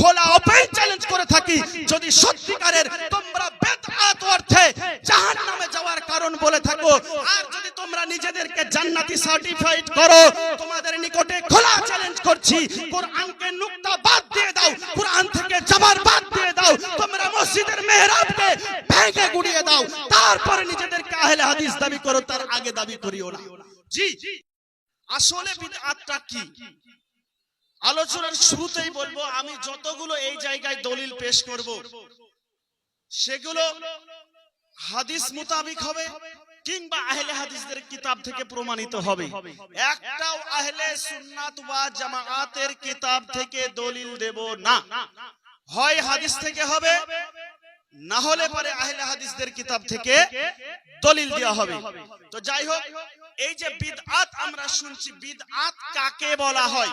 খোলা open challenge করে থাকি। যদি সত্যিকারের তোমরা বেদআত অর্থে জাহান্নামে যাওয়ার কারণ বলে থাকো, আর যদি তোমরা নিজেদেরকে জান্নাতি সার্টিফাইড করো, তোমাদের নিকটে খোলা চ্যালেঞ্জ করছি। কোরআনকে নুক্তা বাদ দিয়ে দাও, কোরআন থেকে জবার বাদ দিয়ে দাও, তোমরা মসজিদের মেহরাবকে ভেঙে গুড়িয়ে দাও, তারপরে নিজেদেরকে আহলে হাদিস দাবি করো, তার আগে দাবি করিও না। জি, আসলে বিদআতটা কি? আলোচনার শুরুতেই বলব আমি যতগুলো এই জায়গায় দলিল পেশ করব সেগুলো হাদিস মোতাবিক হবে কিংবা আহলে হাদিসদের কিতাব থেকে প্রমাণিত হবে। একটাও আহলে সুন্নাত ওয়া জামাআতের কিতাব থেকে দলিল দেব না। হয় হাদিস থেকে হবে না হলে পরে আহলে হাদিসদের কিতাব থেকে দলিল দেওয়া হবে। তো যাই হোক এই যে বিদআত আমরা শুনছি বিদআত কাকে বলা হয়?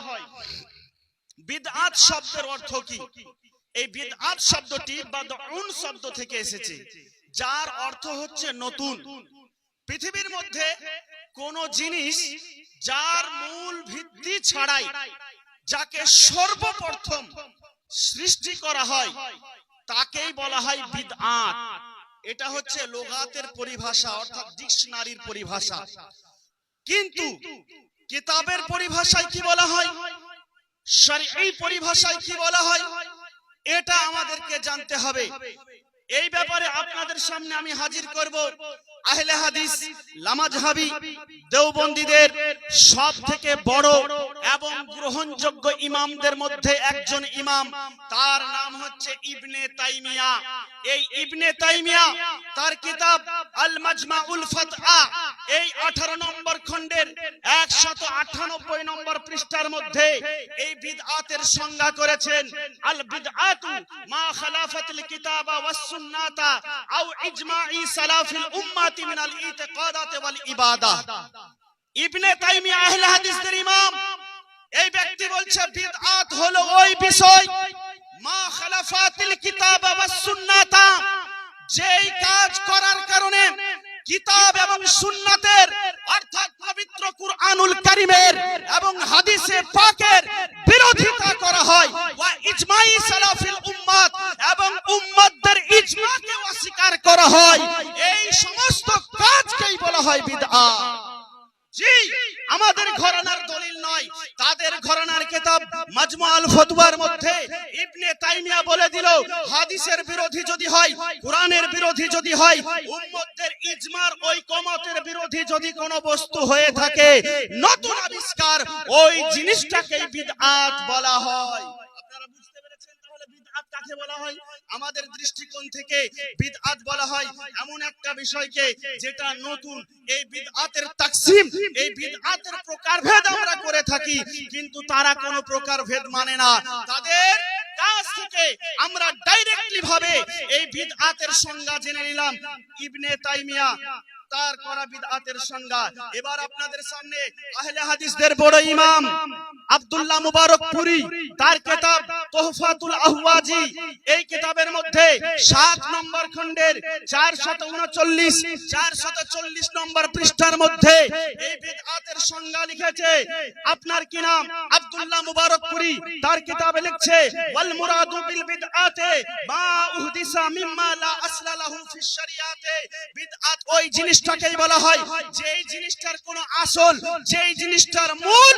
বিদআত শব্দের অর্থ কি? এই বিদআত শব্দটি বাদউন শব্দ থেকে এসেছে, যার অর্থ হচ্ছে নতুন। পৃথিবীর মধ্যে কোন জিনিস যার মূল ভিত্তি ছাড়াই যাকে সর্বপ্রথম সৃষ্টি করা হয়, তাকেই বলা হয় বিদআত। এটা হচ্ছে লোগাতের পরিভাষা, অর্থাৎ ডিকশনারির পরিভাষা। কিন্তু কিতাবের পরিভাষায় কি বলা হয়? এই পরিভাষায় কি বলা হয়? এটা আমাদেরকে জানতে হবে। এই ব্যাপারে আপনাদের সামনে আমি হাজির করব। আহলে হাদিস লামাজহাবি দেওবন্দীদের সব থেকে বড় এবং গ্রহণযোগ্য ইমামদের মধ্যে একজন ইমাম, তার নাম হচ্ছে ইবনে তাইমিয়া। এই ইবনে তাইমিয়া, তার কিতাব আল মাজমাউল ফাতহা, এই 18 নম্বর খণ্ডের 198 নম্বর পৃষ্ঠার মধ্যে এই বিদআতের সংজ্ঞা করেছেন আল বিদআতু মা খালাফাতুল কিতাবা ওয়াস সুন্নাতা আও ইজমাই সালাফিল উম্মাতি। মিনাল ইতিকাদাত ওয়াল ইবাদাহ ইবনে তাইমিয়া আহলে হাদিসদের ইমাম, এই ব্যক্তি বলছে, বিদআত হলো ওই বিষয়, মা খালাফাতিল কিতাবা ওয়াস সুন্নাতা, যেই কাজ করার কারণে কিতাব এবং সুন্নাতের, অর্থাৎ পবিত্র কুরআনুল কারীমের এবং হাদিসে পাকের বিরোধিতা করা হয়। ওয়া ইজমাই সালাফিল উম্মাত এবং উম্মতদের ইজমাকে অস্বীকার করা হয় এই সমস্ত কাজকেই বলা হয় বিদআত জি, আমাদের ঘরানার দলিল নয়, তাদের ঘরানার কিতাব মাজমুআল ফতওয়ার মধ্যে ইবনে তাইমিয়া বলে দিল, হাদিসের বিরোধী যদি হয়, কোরআনের বিরোধী যদি হয়, উম্মতদের ইজমার ঐকমতের বিরোধী যদি কোনো বস্তু হয়ে থাকে, নতুন আবিষ্কার ওই জিনিসটাকেই বিদআত বলা হয় আপনারা বুঝতে পেরেছেন তাহলে বিদআত কাকে বলা হয়? আমাদের দৃষ্টিকোণ থেকে বিদআত বলা হয়। এমন একটা বিষয়কে যেটা নতুন। এই বিদআতের তাকসিম, এই বিদআতের প্রকারভেদ আমরা করে থাকি, কিন্তু তারা কোনো প্রকারভেদ মানে না। তাদের কাছ থেকে আমরা ডাইরেক্টলি ভাবে এই বিদআতের সংজ্ঞা জেনে নিলাম। ইবনে তাইমিয়া তার করা বিদআতের সংজ্ঞা এবার আপনাদের সামনে আহলে হাদিসদের বড় ইমাম আব্দুল্লাহ মুবারক পুরি, তার কিতাব তোহফাতুল আহওয়াজি। এই কিতাবের মধ্যে 7 নম্বর খণ্ডের 439 440 নম্বর পৃষ্ঠার মধ্যে এই বিদআতের সংজ্ঞা লিখেছে। আপনার কি নাম? আব্দুল্লাহ মুবারক পুরি তার কিতাবে লিখছে, ওয়াল মুরাদু বিল বিদআতে, মা উহদিসা মিম্মা লা আসলা লাহু ফিশ শরিয়াতে। বিদআত ওই জিনিসটাকেই বলা হয়, যেই জিনিসটার কোনো আসল, যেই জিনিসটার মূল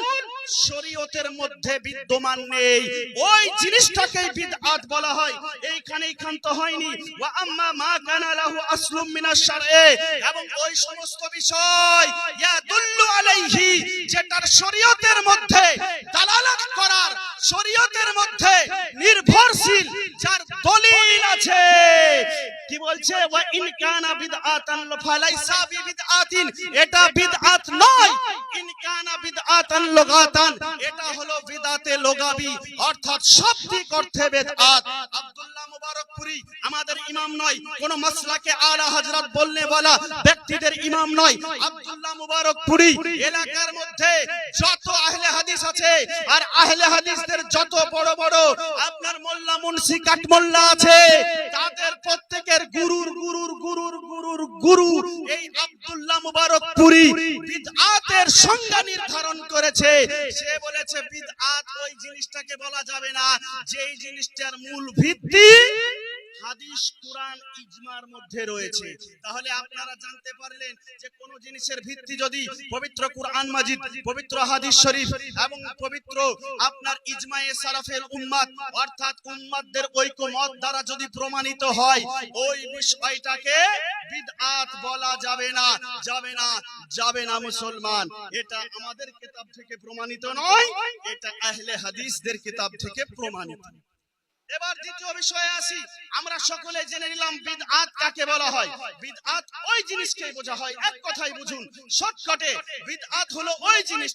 শরীয়তের মধ্যে বিদ্যমান নেই। ওই জিনিসটাকেই বিদআত বলা হয়। এইখানেই ক্ষান্ত হয়নি। ওয়া আম্মা মা কানা লাহু আসলুম মিনাশ শারঈ। এবং ওই সমস্ত বিষয় ইয়াদুল্লু আলাইহি, যেটার শরীয়তের মধ্যে দালালাত করার শরীয়তের মধ্যে নির্ভরশীল, যার দলিল আছে। কি বলছে ওয়া ইন কানা বিদআতান ফালাইসা বিদআতিন। এটা বিদআত নয়। ইন কানা বিদআতান লুগাতান। এটা হলো বিদআতে লুগাবি। অর্থাৎ শাব্দিক অর্থে বিদআত। আব্দুল্লাহ মুবারকপুরি আমাদের ইমাম নয়। কোন মাসলাকে আলা হযরত বলনে वाला ব্যক্তিদের ইমাম নয়। আব্দুল্লাহ মুবারকপুরি এলাকার মধ্যে যত আহলে হাদিস আছে আর আহলে হাদিসদের যত বড় বড় আপনার মোল্লা মুন্সি কাটমোল্লা আছে তাদের আব্দুল্লাহ মুবারক বিদআতের নির্ধারণ করেছে। সে বলেছে, বিদআত ওই জিনিসটাকে বলা যাবে না। যেই জিনিসটার মূল ভিত্তি হাদিস, কোরআন ইজমার মধ্যে রয়েছে। তাহলে আপনারা জানতে পারলেন যে কোন জিনিসের ভিত্তি যদি পবিত্র কোরআন মাজিদ, পবিত্র হাদিস শরীফ এবং পবিত্র আপনার ইজমায়ে সালাফের উম্মাত অর্থাৎ উম্মাতদের ঐকমত দ্বারা যদি প্রমাণিত হয়, ওই বিষয়টাকে বিদআত বলা যাবে না যাবে না যাবে না মুসলমান। এটা আমাদের কিতাব থেকে প্রমাণিত নয়, এটা আহলে হাদিসদের কিতাব থেকে প্রমাণিত। এবার দ্বিতীয় বিষয়ে আসি। আমরা সকলে জেনে নিলাম বিদআত কাকে বলা হয়। বিদআত ওই জিনিসকেই বোঝা হয়। এক কথাই বুঝুন, শর্টকাটে বিদআত হলো ওই জিনিস